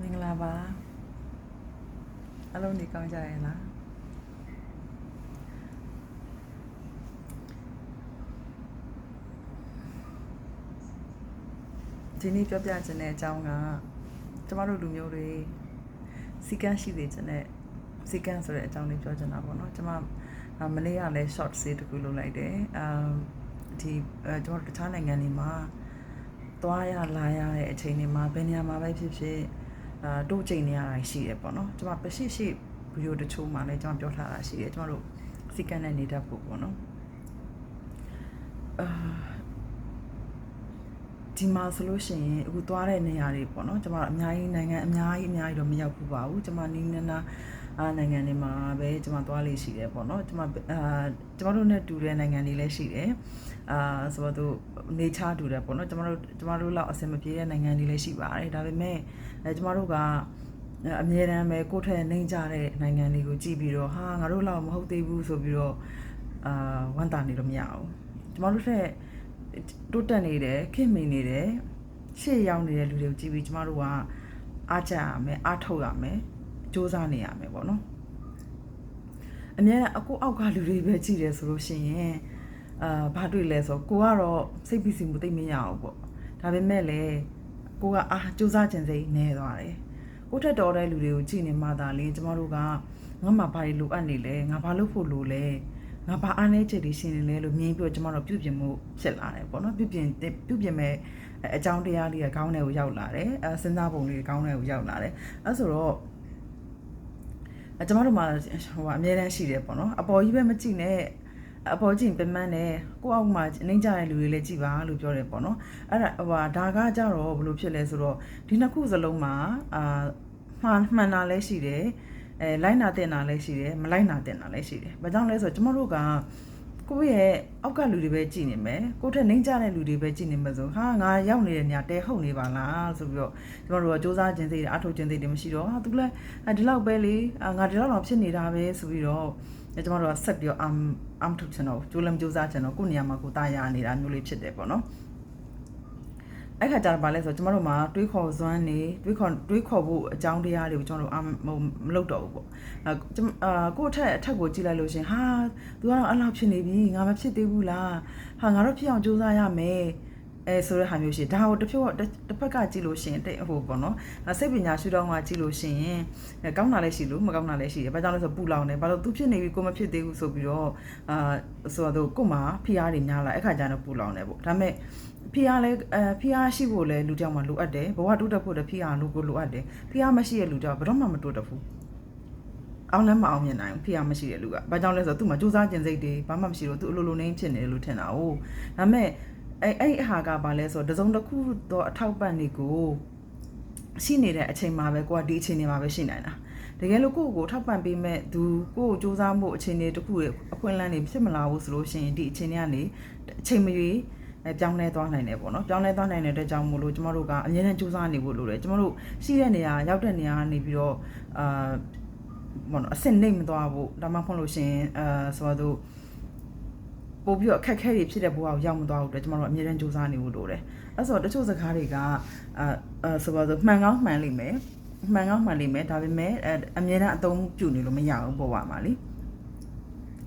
မင်္ဂလာပါအလုံးဒီကောင်းကြရဲ့လားဒီနေ့ပြောပြခြင်းတဲ့အကြောင်းကကျမတို့လူမျိုးတွေစီကန်းရှိနေခြင်းနဲ့စီကန်းဆိုတဲ့အကြောင်းလေးပြောချင်တာပေါ့နော်ကျမအာမနေ့ကလည်း short say တခုလုပ်လိုက်တယ်အာဒီအဲကျမတို့တခြားနိုင်ငံတွေမှာသွားရလာရတဲ့အချိန်တွေမှာဘယ်နေရာမှာပဲဖြစ်ဖြစ် အာတို့ချိန်နေရတာရှိတယ်ပေါ့နော်ကျမပရှိရှိဗီဒီယိုတချို့မှာလည်းကျမပြောထားတာရှိတယ်ကျမတို့စီကန်းနဲ့နေတတ်ဖို့ပေါ့နော်အာဒီမှာဆိုလို့ရှိရင်အခုသွားတဲ့နေရာတွေပေါ့နော်ကျမတို့အများကြီးနိုင်ငံအများကြီးအများကြီးတော့မရောက်ဘူးပါဘူးကျမနီးနနာ အာနိုင်ငံတွေမှာပဲကျမသွားလေးရှိတယ်ပေါ့နော်ကျမအာကျမတို့နဲ့တူတဲ့နိုင်ငံတွေလည်းရှိတယ်အာဆိုတော့နေချတူတယ်ပေါ့နော်ကျမတို့ကျမတို့လောက်အဆင်မပြေတဲ့နိုင်ငံတွေလည်းရှိပါတယ်ဒါပေမဲ့အဲကျမတို့ကအမြဲတမ်းပဲကိုယ့်ထက်နှိမ့်ကြတဲ့နိုင်ငံတွေကိုကြည့်ပြီးတော့ဟာငါတို့လောက်မဟုတ်သေးဘူးဆိုပြီးတော့အာဝန်တာနေလို့မရဘူးကျမတို့ထက်တိုးတက်နေတယ်ခင်မိန်နေတယ်ရှေ့ရောက်နေတဲ့လူတွေကိုကြည့်ပြီးကျမတို့ကအားကြရမယ်အားထုတ်ရမယ် စူးစမ်းနေရမယ်ပေါ့နော်အများအကိုအောက်ကလူတွေပဲကြည့်တယ်ဆိုလို့ရှိရင်အာဘာတွေ့လဲဆိုကိုကတော့စိတ်ပီစီမှုသိမ့်မရအောင်ပေါ့ဒါပေမဲ့လည်းကိုကအာစူးစမ်းခြင်းစိတ်နေသွားတယ်ကိုထက်တော်တဲ့လူတွေကိုကြည့်နေမှသာလေကျမတို့ကငါမှဘာတွေလိုအပ်နေလဲငါဘာလုပ်ဖို့လိုလဲငါဘာအားနည်းချက်တွေရှိနေလဲလို့မြင်ပြီးတော့ကျမတို့ပြုပြင်မှုဖြစ်လာတယ်ပေါ့နော်ပြုပြင်ပြုပြင်မဲ့အကြောင်းတရားလေးကခေါင်းထဲကိုရောက်လာတယ်အဲစဉ်းစားပုံလေးခေါင်းထဲကိုရောက်လာတယ်အဲဆိုတော့အဲ ကျမတို့မှာဟိုအများတန်းရှိတယ်ပေါ့နော်အပေါ်ကြီးပဲမကြည့်နဲ့အပေါ်ကြည့်ပင်မနဲ့ကိုယ့်အောက်မှာနှိမ့်ကြတဲ့လူတွေလည်းကြည်ပါလို့ပြောတယ်ပေါ့နော်အဲ့ဒါဟိုဒါကကြတော့ဘယ်လိုဖြစ်လဲဆိုတော့ဒီနှစ်ခုစလုံးမှာအာမှန်မှန်တာလည်းရှိတယ်အဲလိုက်နာတင်တာလည်းရှိတယ်မလိုက်နာတင်တာလည်းရှိတယ်ဘာကြောင့်လဲဆိုတော့ကျမတို့က ကိုယ့်ရဲ့အောက်ကလူတွေပဲကြည်နေမယ်ကိုယ့်ထက်နှိမ့်ကြတဲ့လူတွေပဲကြည်နေမှာဆိုဟာငါရောက်နေတဲ့နေရာတဲဟုတ်နေပါလားဆိုပြီးတော့ကျမတို့ကစူးစမ်းခြင်းစိတ်တွေအထောက်ခြင်းစိတ်တွေမရှိတော့ဟာသူလည်းဒီလောက်ပဲလေငါဒီလောက်တော့ဖြစ်နေတာပဲဆိုပြီးတော့ကျမတို့ကဆက်ပြီးတော့ am am ထုတ်ချင်တော့ကြိုးလည်းမကြိုးစားချင်တော့ကိုယ့်နေရာမှာကိုတာရနေတာမျိုးလေးဖြစ်တယ်ပေါ့နော် အဲ့ခါကျတော့ဗာလဲဆိုကျမတို့မှာတွေးခေါ်စွမ်းနေတွေးခေါ်တွေးခေါ်ဖို့အကြောင်းတရားတွေကိုကျွန်တော်တို့အမလုပ်တော့ဘူးပေါ့အာကိုယ့်အထက်အထက်ကိုကြည့်လိုက်လို့ရှင်ဟာ तू ကတော့အဲ့လောက်ဖြစ်နေပြီငါမဖြစ်သေးဘူးလားဟာငါတို့ဖြစ်အောင်ကြိုးစားရမယ် အဲဆိုတဲ့ဟာမျိုးရှိဒါကိုတစ်ဖြုတ်တစ်ဖက်ကကြည့်လို့ရှင်တဲ့ဟိုပေါ့နော်စိတ်ပညာရှုထောင့်ကကြည့်လို့ရှင်ကောင်းတာလည်းရှိလို့မကောင်းတာလည်းရှိတယ်ဘာကြောင့်လဲဆိုပူလောင်တယ်ဘာလို့ तू ဖြစ်နေပြီကိုမဖြစ်သေးဘူးဆိုပြီးတော့အာဆိုတော့ကို့မှာဖိအားတွေများလာအဲ့ခါကျတော့ပူလောင်တယ်ပေါ့ဒါပေမဲ့ဖိအားလဲအဲဖိအားရှိဖို့လဲလူတယောက်မှလိုအပ်တယ်ဘဝတိုးတက်ဖို့တဖိအားလိုကိုလိုအပ်တယ်ဖိအားမရှိတဲ့လူတယောက်ဘယ်တော့မှမတိုးတက်ဘူးအောင်လည်းမအောင်မြင်နိုင်ဘူးဖိအားမရှိတဲ့လူကဘာကြောင့်လဲဆိုတော့သူ့မှာစူးစမ်းကျင်စိတ်တွေဘာမှမရှိတော့သူအလိုလိုနေဖြစ်နေတယ်လို့ထင်တာ哦ဒါပေမဲ့ အဲ့အဲ့အဟာကဘာလဲဆိုတော့တစုံတစ်ခုတော့အထောက်ပံ့နေကိုရှိနေတဲ့အချိန်မှာပဲကိုကဒီအချိန်တွေမှာပဲရှိနိုင်တာတကယ်လို့ကိုယ့်ကိုထောက်ပံ့ပေးမဲ့သူကိုယ့်ကိုစူးစမ်းမှုအချိန်တွေတခုအခွင့်အလမ်းတွေဖြစ်မလာဘူးဆိုလို့ရှိရင်ဒီအချိန်တွေကနေအချိန်မရွေးအဲပြောင်းလဲသွားနိုင်တယ်ပေါ့နော်ပြောင်းလဲသွားနိုင်တဲ့အတွက်ကြောင့်မို့လို့ကျမတို့ကအမြဲတမ်းစူးစမ်းနေဖို့လိုတယ်ကျမတို့ရှိတဲ့နေရာရောက်တဲ့နေရာကနေပြီးတော့အာဘောနော်အဆင့်နှိမ့်မသွားဘူးဒါမှမဟုတ်လို့ရှင်အာဆိုတော့ ပို့ပြီးတော့အခက်ခဲတွေဖြစ်တဲ့ဘဝကိုရောက်မသွားဘူးအတွက်ကျမတို့အမြဲတမ်းစူးစမ်းနေဖို့လိုတယ်အဲ့ဆိုတော့တချို့စကားတွေကအာအာဆိုတော့မှန်ကောင်းမှန်လိမ့်မယ်မှန်ကောင်းမှန်လိမ့်မယ်ဒါပေမဲ့အမြဲတမ်းအသုံးပြုနေလို့မရဘူးပေါ်ပါမှာလी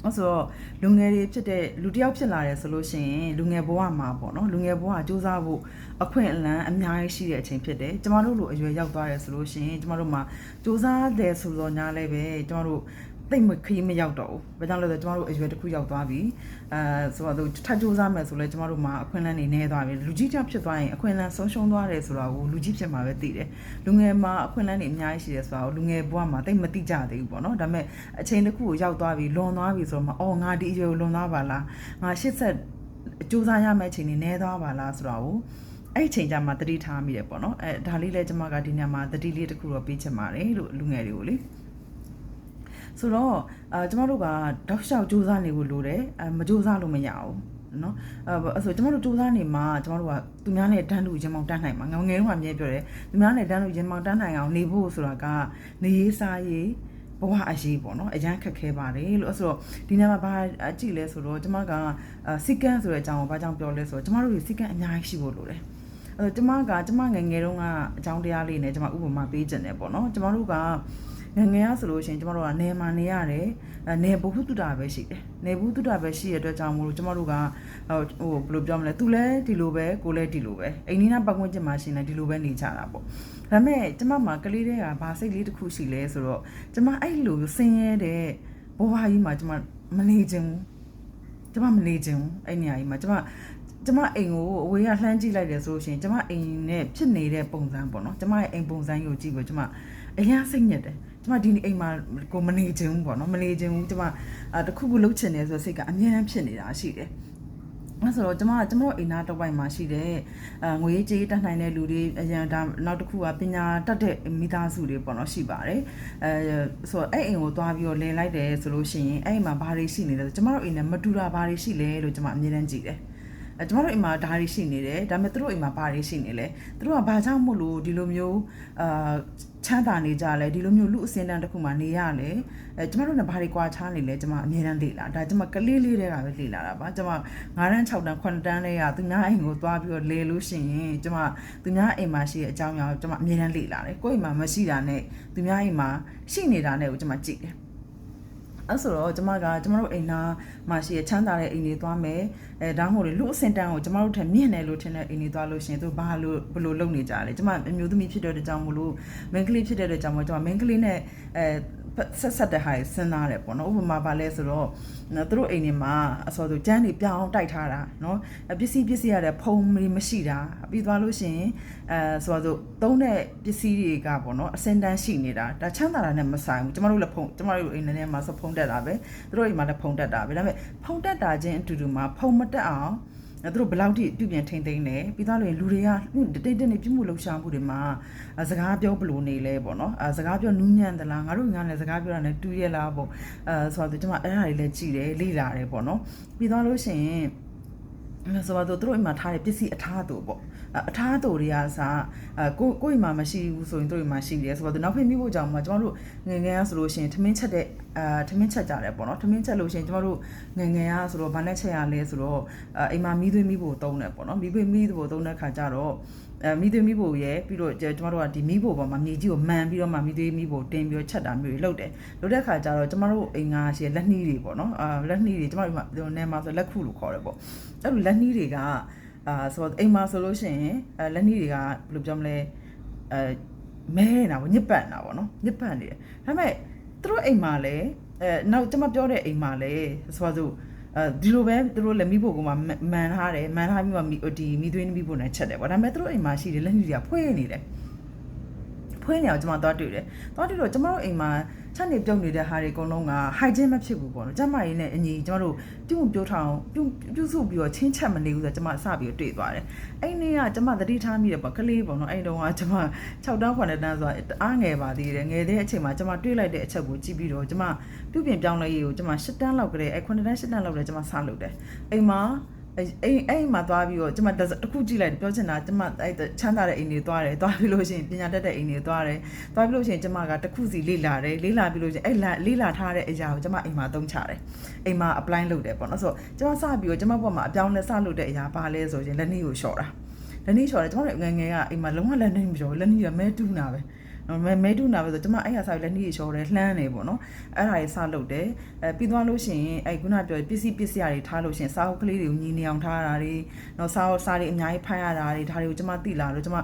အဲ့ဆိုတော့လူငယ်တွေဖြစ်တဲ့လူတယောက်ဖြစ်လာတယ်ဆိုလို့ရှိရင်လူငယ်ဘဝမှာပေါ့နော်လူငယ်ဘဝစူးစမ်းဖို့အခွင့်အလမ်းအများကြီးရှိတဲ့အချိန်ဖြစ်တယ်ကျမတို့လိုအရွယ်ရောက်သွားတယ်ဆိုလို့ရှိရင်ကျမတို့မှာစူးစမ်းတယ်ဆိုတော့ညားလဲပဲကျမတို့ တိတ်မခရီးမရောက်တော့ဘူး။ဘာကြောင့်လဲဆိုတော့ကျမတို့အရွယ်တစ်ခုရောက်သွားပြီ။အဲဆိုတော့ထပ်ကြိုးစားမယ်ဆိုလဲကျမတို့မှာအခွင့်အလမ်းတွေနည်းသွားပြီ။လူကြီးတောင်ဖြစ်သွားရင်အခွင့်အလမ်းဆုံးရှုံးသွားတယ်ဆိုတာကိုလူကြီးဖြစ်မှာပဲသိတယ်။လူငယ်မှာအခွင့်အလမ်းတွေအများကြီးရှိတယ်ဆိုတာကိုလူငယ်ဘဝမှာတိတ်မသိကြသေးဘူးပေါ့နော်။ဒါပေမဲ့အချိန်တစ်ခုကိုရောက်သွားပြီလွန်သွားပြီဆိုတော့မှအော်ငါဒီအရွယ်ကိုလွန်သွားပါလား။ငါရှစ်ဆက်ကြိုးစားရမယ့်အချိန်တွေနည်းသွားပါလားဆိုတာကိုအဲ့ချိန်ကျမှတတိထားမိတယ်ပေါ့နော်အဲဒါလေးလဲကျမကဒီညမှာတတိလေးတစ်ခုတော့ပေးချင်ပါတယ်လို့လူငယ်တွေကိုလေ ဆိုတော့အာကျမတို့ကတောက်လျှောက်စူးစမ်းနေဖို့လိုတယ်အဲမစူးစမ်းလို့မရဘူးနော်အဲဆိုကျမတို့စူးစမ်းနေမှာကျမတို့ကသူများနဲ့တန်းတူရင်မောင်တန်းနိုင်မှာငငယ်တုန်းကအမြဲပြောတယ်သူများနဲ့တန်းတူရင်မောင်တန်းနိုင်အောင်နေဖို့ဆိုတာကနေရေးစားရေးဘဝအရေးပေါ့နော်အရန်ခက်ခဲပါတယ်လို့ဆိုတော့ဒီနေ့မှာဘာအကြည့်လဲဆိုတော့ကျမကစီကန်းဆိုတဲ့အကြောင်းကိုဘာကြောင့်ပြောလဲဆိုတော့ကျမတို့ဒီစီကန်းအများကြီးရှိဖို့လိုတယ်အဲ့တော့ကျမကကျမငယ်ငယ်တုန်းကအကြောင်းတရားလေးနဲ့ကျမဥပမာပေးခြင်းတယ်ပေါ့နော်ကျမတို့က ငယ်ငယ်ရဆိုလို့ရှိရင်ကျမတို့ကနေမှာနေရတယ်အဲနေဘုဟုတုတာပဲရှိတယ်နေဘုဟုတုတာပဲရှိရတဲ့အတွက်ကြောင့်မို့လို့ကျမတို့ကဟိုဘယ်လိုပြောမလဲသူလည်းဒီလိုပဲကိုလည်းဒီလိုပဲအိမ်နီးနားပတ်ဝန်းကျင်မှာရှင်လည်းဒီလိုပဲနေကြတာပေါ့ဒါပေမဲ့ကျမမှာကလေးတွေကဘာစိတ်လေးတစ်ခုရှိလဲဆိုတော့ကျမအဲ့လိုဆင်းရဲတဲ့ဘဝကြီးမှာကျမမနေခြင်းဘူးကျမမနေခြင်းဘူးအဲ့နေရာကြီးမှာကျမကျမအိမ်ကိုအဝေးကလှမ်းကြည့်လိုက်တယ်ဆိုလို့ရှိရင်ကျမအိမ်နဲ့ဖြစ်နေတဲ့ပုံစံပေါ့နော်ကျမရဲ့အိမ်ပုံစံကိုကြည့်ပြီးကျမ အရင်စိတ်ညစ်တယ်ကျမဒီနေ့အိမ်မှာကိုမနေခြင်းဘူးပေါ့နော်မနေခြင်းဘူးကျမအာတစ်ခုခုလှုပ်ချင်တယ်ဆိုစိတ်ကအများအားဖြစ်နေတာရှိတယ်အဲ့ဆိုတော့ကျမကကျမတို့အိမ်သားတစ်ဝိုက်မှာရှိတဲ့အဲငွေကြေးတက်နိုင်တဲ့လူတွေအရင်ဒါနောက်တစ်ခုကပညာတတ်တဲ့မိသားစုတွေပေါ့နော်ရှိပါတယ်အဲဆိုတော့အဲ့အိမ်ကိုသွားပြီးတော့လည်လိုက်တယ်ဆိုလို့ရှိရင်အဲ့အိမ်မှာဘာတွေရှိနေလဲဆိုကျမတို့အိမ်နဲ့မတူတာဘာတွေရှိလဲလို့ကျမအမြဲတမ်းကြည့်တယ် အဲကျမတို့အိမ်မှာဓာတ်တွေရှိနေတယ်ဒါပေမဲ့သူတို့အိမ်မှာဘာတွေရှိနေလဲသူတို့ကဘာကြောင့်မို့လို့ဒီလိုမျိုးအာချမ်းသာနေကြလဲဒီလိုမျိုးလူအစင်းတန်းတစ်ခုမှနေရလဲအဲကျမတို့နဲ့ဘာတွေကွာခြားနေလဲကျမအမြဲတမ်းလေ့လာဒါကျမကလေးလေးတွေကပဲလေ့လာတာပါကျမ9တန်း6တန်း9တန်းလေးကသူများအိမ်ကိုသွားပြီးတော့လေလို့ရှိရင်ကျမသူများအိမ်မှာရှိတဲ့အကြောင်းအရာကိုကျမအမြဲတမ်းလေ့လာတယ်ကိုယ့်အိမ်မှာမရှိတာနဲ့သူများအိမ်မှာရှိနေတာနဲ့ကိုကျမကြည့်တယ် အဲ့ဆိုတော့ကျမကကျမတို့အိမ်သားမှာရှိရချမ်းသာတဲ့အိမ်တွေသွားမယ်အဲဒါမှမဟုတ်လေလူအစင်တန်းကိုကျမတို့ထက်မြင့်တယ်လို့ထင်တဲ့အိမ်တွေသွားလို့ရှိရင်သူဘာလို့ဘလို့လုပ်နေကြလဲကျမအမျိုးသမီးဖြစ်တဲ့ကြောင့်မလို့မင်းကလေးဖြစ်တဲ့ကြောင့်မလို့ကျမမင်းကလေးနဲ့အဲ ဆက်ဆက်တဲ့ဟာစဉ်းစားတယ်ပေါ့နော်ဥပမာပါလဲဆိုတော့သူတို့အိမ်တွေမှာအစောဆိုကျန်းတွေပြောင်းတိုက်ထားတာနော်ပစ္စည်းပစ္စည်းရတဲ့ဖုံတွေမရှိတာပြီးသွားလို့ရှိရင်အဲဆိုတော့သုံးတဲ့ပစ္စည်းတွေကပေါ့နော်အစင်တန်းရှိနေတာဒါချမ်းသာတာနဲ့မဆိုင်ဘူးကျမတို့လည်းဖုံကျမတို့အိမ်ထဲမှာဆိုဖုံတက်တာပဲသူတို့အိမ်မှာလည်းဖုံတက်တာပဲဒါပေမဲ့ဖုံတက်တာချင်းအတူတူမှာဖုံမတက်အောင် သူတို့ဘယ်လောက်ထိပြုပြင်ထိန်သိမ်းလဲပြီးသားလို့လူတွေကတိတ်တိတ်နေပြမှုလှူရှာမှုတွေမှာစကားပြောဘလို့နေလဲပေါ့နော်အဲစကားပြောနူးညံ့သလားငါတို့ငါလည်းစကားပြောတာနဲ့တူရလားပေါ့အဲဆိုတော့ကျွန်မအဲ့ဒါတွေလည်းကြည့်တယ်လေ့လာတယ်ပေါ့နော်ပြီးသားလို့ရှိရင်ဆိုတော့သူတို့အိမ်မှာထားတဲ့ပစ္စည်းအထားတူပေါ့ အထားတူတွေကစားအကိုကိုအိမ်မှာမရှိဘူးဆိုရင်တို့အိမ်မှာရှိတယ်ဆိုတော့နောက်ဖေးမိဖို့ကြောင့်မှာကျွန်တော်တို့ငငယ်ကဆိုလို့ရှိရင်ထမင်းချက်တဲ့အာထမင်းချက်ကြတယ်ပေါ့နော်ထမင်းချက်လို့ရှိရင်ကျွန်တော်တို့ငငယ်ကဆိုတော့ဘာနဲ့ချက်ရလဲဆိုတော့အိမ်မှာမီးသွေးမီးဖို့တုံးတယ်ပေါ့နော်မီးသွေးမီးဖို့တုံးတဲ့ခါကျတော့အဲမိသွေးမိဖို့ရယ်ပြီးတော့ကျမတို့ကဒီမိဖို့ပေါ်မှာမြေကြီးကိုမှန်ပြီးတော့မှမိသွေးမိဖို့တင်ပြီးချက်တာမျိုးတွေလုပ်တယ်လုပ်တဲ့ခါကျတော့ကျမတို့အိမ်ကရှိလက်နှီးတွေပေါ့နော်အာလက်နှီးတွေကျမတို့ဒီနေမှာဆိုလက်ခုလို့ခေါ်တယ်ပေါ့အဲ့လိုလက်နှီးတွေက အာဆိုအိမ်မှာဆိုလို့ရှိရင်အဲလက်နှီးတွေကဘယ်လိုပြောမလဲအဲမဲနေတာပေါ့ညစ်ပတ်နေတာပေါ့နော်ညစ်ပတ်နေတယ်ဒါပေမဲ့သူတို့အိမ်မှာလည်းအဲနောက်ကျမပြောတဲ့အိမ်မှာလည်းဆိုတော့အဲဒီလိုပဲသူတို့လက်မိဖို့ကမှမန်ထားတယ်မန်ထားပြီးမှဒီမိသွေးမိဖို့နဲ့ချက်တယ်ပေါ့ဒါပေမဲ့သူတို့အိမ်မှာရှိတယ်လက်ညှိတွေကဖွေးနေတယ်ဖွေးနေအောင်ကျွန်မသွားတွေ့တယ်သွားတွေ့တော့ကျွန်မတို့အိမ်မှာ ချက်နေပြုတ်နေတဲ့ဟာတွေအကုန်လုံးက hygiene မဖြစ်ဘူးပေါ့နော်ကျမရင်းနဲ့အညီကျွန်တော်တို့ပြုံပြောထောင်ပြုံပြုစုပြီးတော့ချင်းချက်မနေဘူးဆိုတော့ကျွန်မစပြီးတော့တွေ့သွားတယ်အဲ့နေ့ကကျွန်မသတိထားမိတယ်ပေါ့ကလေးပေါ့နော်အဲ့တုန်းကကျွန်မ6တန်း9တန်းဆိုတာအားငယ်ပါသေးတယ်ငယ်တဲ့အချိန်မှာကျွန်မတွေ့လိုက်တဲ့အချက်ကိုကြည့်ပြီးတော့ကျွန်မပြုပြင်ပြောင်းလဲရေးကိုကျွန်မ7တန်းလောက်ကလေးအဲ့9တန်း7တန်းလောက်လည်းကျွန်မစလုပ်တယ်အိမ်မှာ အဲ့အဲ့အဲ့မှာသွားပြီးတော့ကျမတခုကြည့်လိုက်ပြောချင်တာကျမအဲ့ချမ်းသာတဲ့အိမ်တွေသွားတယ်သွားပြီးလို့ရှိရင်ပညာတတ်တဲ့အိမ်တွေသွားတယ်သွားပြီးလို့ရှိရင်ကျမကတခုစီလေ့လာတယ်လေ့လာပြီးလို့ရှိရင်အဲ့လေ့လာထားတဲ့အရာကိုကျမအိမ်မှာသုံးချတယ်အိမ်မှာ apply လုပ်တယ်ပေါ့နော်ဆိုတော့ကျမစပြီးတော့ကျမဘက်မှာအပြောင်းလဲစလုပ်တဲ့အရာဘာလဲဆိုရင်လက်နှီးကိုလျှော်တာလက်နှီးလျှော်တယ်ကျမတို့ငယ်ငယ်ကအိမ်မှာလုံးဝလက်နှီးမလျှော်လက်နှီးကမဲတူးနာပဲ နော်မဲမဲတူနာပဲဆိုကျမအဲ့ရစားလက်နှီးရေချော်တယ်လှမ်းနေပေါ့နော်အဲ့ဒါတွေစလုပ်တယ်အဲပြီးသွားလို့ရှိရင်အဲ့ခုနပြောပစ္စည်းပစ္စည်းတွေထားလို့ရှိရင်စားအုပ်ကလေးတွေကိုညီနေအောင်ထားတာတွေနော်စားအုပ်စားတွေအများကြီးဖိုင်ရတာတွေဒါတွေကိုကျမသိလာလို့ကျမ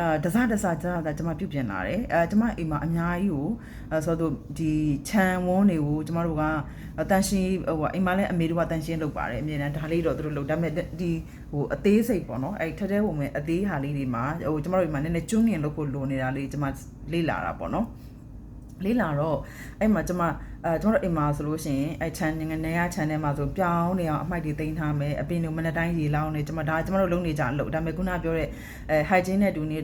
အာတစားတစားကြာတာကျွန်မပြုတ်ပြင်လာတယ်အဲကျွန်မအိမ်မှာအများကြီးကိုအဲဆိုတော့ဒီခြံဝန်းတွေကိုကျွန်မတို့ကတန်ရှင်းဟိုအိမ်မှာလည်းအမေတို့ကတန်ရှင်းလုပ်ပါတယ်အမြဲတမ်းဒါလေးတော့သူတို့လုပ်ဒါပေမဲ့ဒီဟိုအသေးစိတ်ပေါ့နော်အဲထထဲပုံမဲ့အသေးဟာလေးတွေမှာဟိုကျွန်မတို့အိမ်မှာနည်းနည်းကျွန်းငင်လုပ်ဖို့လိုနေတာလေးကျွန်မလေ့လာတာပေါ့နော်လေးလာတော့အဲ့မှာကျမ အဲကျွန်တော်တို့အိမ်မှာဆိုလို့ရှိရင်အဲ channel ငနေရ channel မှာဆိုပြောင်းနေအောင်အမိုက်တွေတင်ထားမယ်အပင်တွေမနက်တိုင်းရေလောင်းနေကျမဒါကျမတို့လုံနေကြလို့ဒါပေမဲ့ခုနပြောတဲ့အဲ hygiene နဲ့တူနေ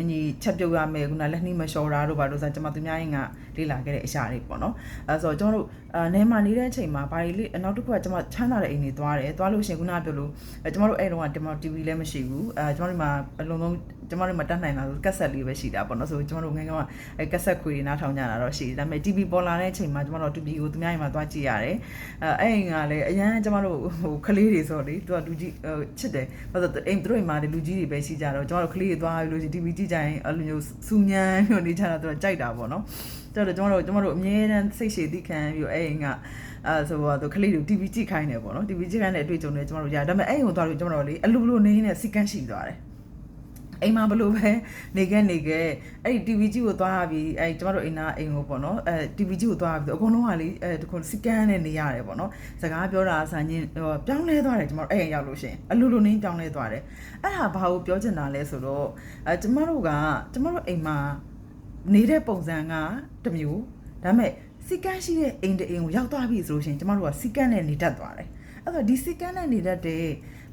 အညီချက်ပြုတ်ရမယ်ခုနလက်နှီးမလျှော်တာတို့ဘာလို့ဆိုကျမသူများရင်ကလေးလာခဲ့တဲ့အရာတွေပေါ့နော်အဲဆိုတော့ကျွန်တော်တို့အဲနေမှာနေတဲ့အချိန်မှာဘာတွေလေးနောက်တစ်ခုကကျမချမ်းသာတဲ့အိမ်တွေသွားတယ်သွားလို့ရှိရင်ခုနပြောလို့ကျမတို့အဲ့တုန်းကဒီမှာ TV လည်းမရှိဘူးအဲကျမတို့မှာအလုံးလုံးကျမတို့မှာတတ်နိုင်တာဆိုကက်ဆက်လေးပဲရှိတာပေါ့နော်ဆိုကျမတို့ငယ်ငယ်ကအဲကက်ဆက်ခွေနားထောင်ကြတာတော့ရှိတယ်ဒါပေမဲ့ TV ပေါ်လာတဲ့အချိန်မှာကျမကျမတို့တူပီကိုသူများအိမ်မှာသွားကြည့်ရတယ်အဲအဲ့အိမ်ကလည်းအရန်ကျမတို့ဟိုကလေးတွေဆိုတော့လေသူကလူကြီးဟိုချစ်တယ်ဘာလို့လဲအိမ်သူတို့အိမ်မှာလေလူကြီးတွေပဲရှိကြတော့ကျမတို့ကလေးတွေသွားပြီးလို့ရှိရင် TV ကြည့်ကြရင်အဲ့လိုမျိုးစူညံမျိုးနေကြတာသူကကြိုက်တာပေါ့နော်တော်တော်ကျမတို့ကျမတို့အမြဲတမ်းစိတ်ရှည်သိခံပြီးအဲ့အိမ်ကအဲဆိုတော့သူကလေးတွေ TV ကြည့်ခိုင်းတယ်ပေါ့နော် TV ကြည့်ခိုင်းတဲ့အတွေ့အကြုံတွေကျမတို့ရတယ်ဒါပေမဲ့အဲ့အိမ်ကိုသွားလို့ကျမတို့လေအလူလူနေနေစီကန်းရှိသွားတယ် အိမ်မှာဘလို့ပဲနေခဲ့နေခဲ့အဲ့ဒီ TV ကြီးကိုသွားပြီးအဲ့ကျမတို့အိမ်နာအိမ်ကိုပေါ့နော်အဲ TV ကြီးကိုသွားပြီးအကုန်လုံးကလေအဲတခုစီကန်းနဲ့နေရတယ်ပေါ့နော်စကားပြောတာဆန်ချင်းဟိုပြောင်းလဲသွားတယ်ကျမတို့အဲ့အိမ်ရောက်လို့ရှရင်အလိုလိုနင်းပြောင်းလဲသွားတယ်အဲ့ဒါဘာကိုပြောချင်တာလဲဆိုတော့အဲကျမတို့ကကျမတို့အိမ်မှာနေတဲ့ပုံစံကတစ်မျိုးဒါပေမဲ့စီကန်းရှိတဲ့အိမ်တအိမ်ကိုရောက်သွားပြီဆိုလို့ရှရင်ကျမတို့ကစီကန်းနဲ့နေတတ်သွားတယ်အဲ့တော့ဒီစီကန်းနဲ့နေတတ်တဲ့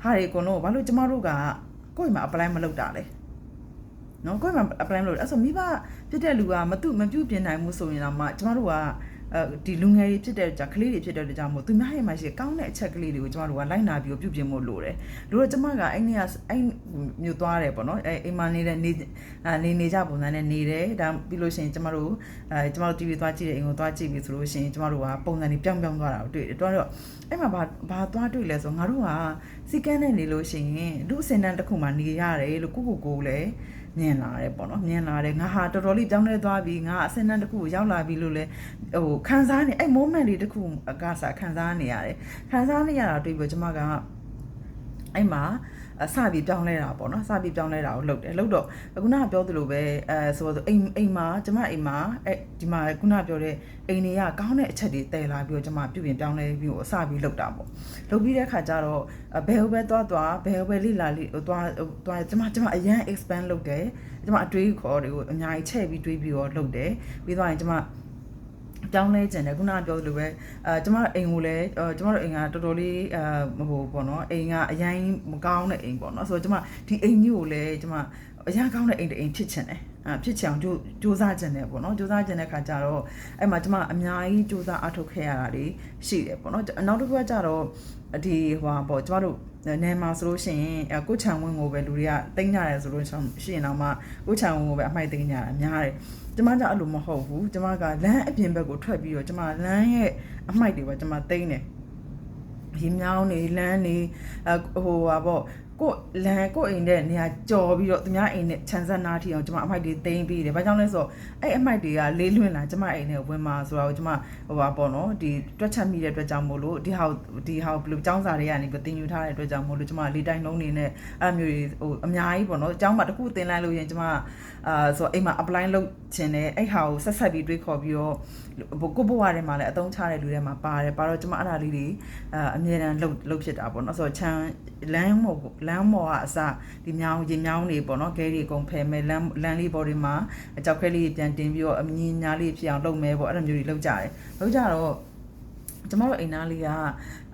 ဟာတွေအကုန်လုံးဘာလို့ကျမတို့ကကိုယ့်အိမ်မှာ apply မလုပ်တာလဲ နော်ကိုယ်မှ apply မလုပ်ဘူးအဲ့ဆိုမိဘဖြစ်တဲ့လူကမသူ့မပြုတ်ပြင်နိုင်မှုဆိုရင်တော့မှကျမတို့ကအဲဒီလူငယ်တွေဖြစ်တဲ့ကြာကလေးတွေဖြစ်တဲ့ကြောင့်မို့သူများရဲ့မှာရှိကောင်းတဲ့အချက်ကလေးတွေကိုကျမတို့ကလိုက်နာပြီးပြုတ်ပြင်ဖို့လိုတယ်လို့တော့ကျမကအဲ့နေ့ကအဲ့မြို့သွားတယ်ပေါ့နော်အဲ့အိမ်မနေတဲ့နေနေနေကြပုံစံနဲ့နေတယ်ဒါပြီးလို့ရှိရင်ကျမတို့အဲကျမတို့ TV သွားကြည့်တဲ့အိမ်ကိုသွားကြည့်ပြီဆိုလို့ရှိရင်ကျမတို့ကပုံစံတွေပြောင်းပြောင်းသွားတာကိုတွေ့တယ်တော်တော့အဲ့မှာဘာဘာသွားတွေ့လဲဆိုငါတို့ကစီကန်းနဲ့နေလို့ရှိရင်လူအစင်တန်းတစ်ခုမှနေရတယ်လို့ကိုကိုကိုလည်း မြင်လာတယ်ပေါ့နော်မြင်လာတယ်ငါဟာတော်တော်လေးပြောင်းလဲသွားပြီငါအစင်တန်းတစ်ခုကိုရောက်လာပြီလို့လဲဟိုခံစားနေအဲ့ moment လေးတစ်ခုအကစားခံစားနေရတယ်ခံစားနေရတာတွေ့ပြီးကျမကအဲ့မှာအ စပြီးပြောင်းလဲတာပေါ့နော်စပြီးပြောင်းလဲတာကိုလုပ်တယ်လုပ်တော့ခုနကပြောသလိုပဲအဲဆိုတော့အိမ်အိမ်မှာကျမအိမ်မှာအဲဒီမှာခုနပြောတဲ့အိမ်တွေကကောင်းတဲ့အချက်တွေတည်လာပြီးတော့ကျမပြုပြင်ပြောင်းလဲပြီးတော့အစပြီးလုပ်တာပေါ့လုပ်ပြီးတဲ့ခါကျတော့ဘယ်ဟိုပဲသွားသွားဘယ်ဟိုပဲလိလာလိသွားသွားကျမကျမအရန် expand လုပ်တယ်ကျမအတွေးခေါ်တွေကိုအများကြီးချဲ့ပြီးတွေးပြီးတော့လုပ်တယ်ပြီးသွားရင်ကျမ ပြောင်းလဲကျင်တယ်ခုနကပြောသလိုပဲအဲကျမတို့အိမ်ကိုလည်းကျမတို့အိမ်ကတော်တော်လေးအဲဟိုပေါ့နော်အိမ်ကအရင်မကောင်းတဲ့အိမ်ပေါ့နော်ဆိုတော့ကျမဒီအိမ်ကြီးကိုလည်းကျမအရင်ကောင်းတဲ့အိမ်တအိမ်ဖြစ်ချင်တယ်အဖြစ်ချင်အောင်ကြိုးစားချင်တယ်ပေါ့နော်ကြိုးစားချင်တဲ့ခါကျတော့အဲ့မှာကျမအများကြီးကြိုးစားအထောက်ခဲ့ရတာတွေရှိတယ်ပေါ့နော်နောက်တစ်ခုကကျတော့ဒီဟိုပေါ့ကျမတို့ နယ်မှာဆိုလို့ရှိရင်ကိုချံဝင်းကိုပဲလူတွေကတိမ့်ကြတယ်ဆိုလို့ရှိရင်တော့မှကိုချံဝင်းကိုပဲအမိုက်တိမ့်ကြတာများတယ်ကျမကအဲ့လိုမဟုတ်ဘူးကျမကလမ်းအပြင်ဘက်ကိုထွက်ပြီးတော့ကျမလမ်းရဲ့အမိုက်တွေပဲကျမတိမ့်တယ်ရေမြောင်းနေလမ်းနေဟိုဟာပေါ့ ကိုလန်ကိုအိမ်တဲ့နေရာကြော်ပြီးတော့သူများအိမ်နဲ့ခြံစက်နာထီအောင်ကျွန်မအမိုက်တွေတိမ့်ပြီးတယ်။ဘာကြောင့်လဲဆိုတော့အဲ့အမိုက်တွေကလေးလွင့်လာကျွန်မအိမ်နဲ့ဝင်มาဆိုတော့ကျွန်မဟိုပါပေါ့နော်ဒီတွက်ချက်မိတဲ့အတွက်ကြောင့်မို့လို့ဒီဟာဒီဟာဘယ်လိုចောင်းစာတွေကနေပြီးတင်ယူထားတဲ့အတွက်ကြောင့်မို့လို့ကျွန်မလေးတိုင်းလုံးနေနဲ့အဲ့မျိုးတွေဟိုအများကြီးပေါ့နော်ចောင်းမှာတစ်ခုတင်လိုက်လို့ရင်ကျွန်မအာဆိုအိမ်မှာ apply လုပ်ခြင်းနဲ့အဲ့ဟာကိုဆက်ဆက်ပြီးတွေးခေါ်ပြီးတော့ ကိုဘွားထဲမှာလည်းအသုံးချတဲ့လူတွေမှာပါတယ်ပါတော့ကျွန်မအဲ့ဒါလေးတွေအာအမြဲတမ်းလှုပ်လှုပ်ဖြစ်တာပေါ့နော်ဆိုတော့ချမ်းလမ်းမော်လမ်းမော်ကအစဒီမြောင်းရင်မြောင်းတွေပေါ့နော်ခဲတွေအကုန်ဖယ်မယ်လမ်းလမ်းလေးပေါ်တွေမှာအကြောက်ခဲလေးပြန်တင်ပြီးတော့အမြင်ညာလေးဖြစ်အောင်လုပ်မယ်ပေါ့အဲ့လိုမျိုးတွေလုပ်ကြတယ်လုပ်ကြတော့ ကျမတို့အိမ်သားလေးက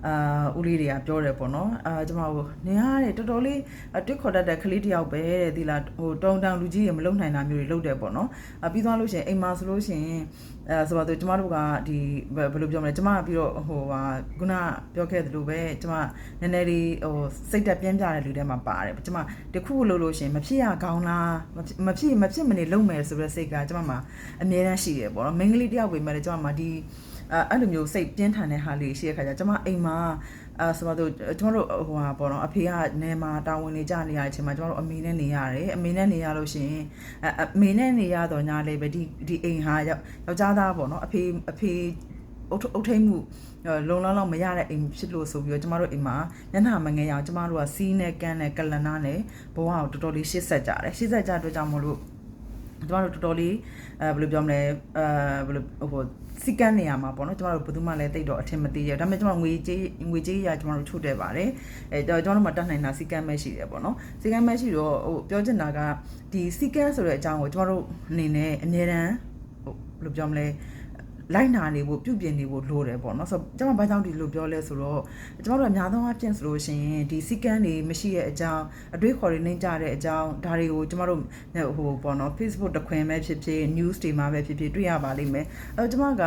အာဦးလေးတွေကပြောတယ်ပေါ့နော်အာကျမတို့နေရတဲ့တော်တော်လေးတွစ်ခေါ်တတ်တဲ့ကလေးတယောက်ပဲတဲ့ဒီလားဟိုတုံတောင်လူကြီးတွေမလုံနိုင်တာမျိုးတွေလုပ်တယ်ပေါ့နော်အပြီးသွားလို့ရှိရင်အိမ်မှာဆိုလို့ရှိရင်အဲဆိုတော့ကျမတို့ကဒီဘယ်လိုပြောမလဲကျမကပြီးတော့ဟိုဟာခုနပြောခဲ့သလိုပဲကျမနည်းနည်းလေးဟိုစိတ်တက်ပြင်းပြတဲ့လူတွေမှာပါတယ်ကျမတခုလို့လို့ရှိရင်မဖြစ်ရကောင်းလားမဖြစ်မဖြစ်မနေလုံမယ်ဆိုတဲ့စိတ်ကကျမမှာအမြဲတမ်းရှိတယ်ပေါ့နော်မိန်းကလေးတယောက်ပဲမဲ့ကျမမှာဒီ အဲအဲ့လိုမျိုးစိတ်ပြင်းထန်တဲ့ဟာလေးရှိတဲ့ခါကျကျမအိမ်မှာအဲဆိုတော့ကျမတို့ဟိုဟာပေါ့နော်အဖေကနေမှာတာဝန်နေကြနေရတဲ့အချိန်မှာကျမတို့အမေနဲ့နေရတယ်အမေနဲ့နေရလို့ရှိရင်အမေနဲ့နေရတော့ညာလေးပဲဒီဒီအိမ်ဟာယောက်ျားသားပေါ့နော်အဖေအဖေအုတ်အုတ်ထိတ်မှုလုံလောက်လောက်မရတဲ့အိမ်ဖြစ်လို့ဆိုပြီးတော့ကျမတို့အိမ်မှာညနာမငယ်အောင်ကျမတို့ကစီးနဲ့ကန်းနဲ့ကလနာနဲ့ဘဝကိုတော်တော်လေးရှစ်ဆက်ကြတယ်ရှစ်ဆက်ကြအတွက်ကြောင့်မလို့ ကျမတို့တော်တော်လေးအဲဘယ်လိုပြောမလဲအဲဘယ်လိုဟိုစီကန်းနေရမှာပေါ့နော်ကျမတို့ဘယ်သူမှလည်းတိတ်တော့အထင်မသေးရဒါပေမဲ့ကျမငွေကြေးငွေကြေးရကျမတို့ချုပ်တယ်ပါတယ်အဲကျမတို့မှတတ်နိုင်တာစီကန်းမဲ့ရှိတယ်ပေါ့နော်စီကန်းမဲ့ရှိတော့ဟိုပြောချင်တာကဒီစီကန်းဆိုတဲ့အကြောင်းကိုကျမတို့အနေနဲ့အများတန်းဟိုဘယ်လိုပြောမလဲ လိုက်နာနေဖို့ပြုပြင်နေဖို့လိုတယ်ပေါ့နော်ဆိုတော့ကျွန်မဘာကြောင့်ဒီလိုပြောလဲဆိုတော့ကျွန်တော်တို့အများသောအားဖြင့်ဆိုလို့ရှိရင်ဒီစီကန်းတွေမရှိတဲ့အကြောင်းအတွေးခေါ်တွေနှိမ့်ကြတဲ့အကြောင်းဒါတွေကိုကျွန်တော်တို့ဟိုပေါ့နော် Facebook တခွင်ပဲဖြစ်ဖြစ် news တွေမှာပဲဖြစ်ဖြစ်တွေ့ရပါလိမ့်မယ်အဲကျွန်မက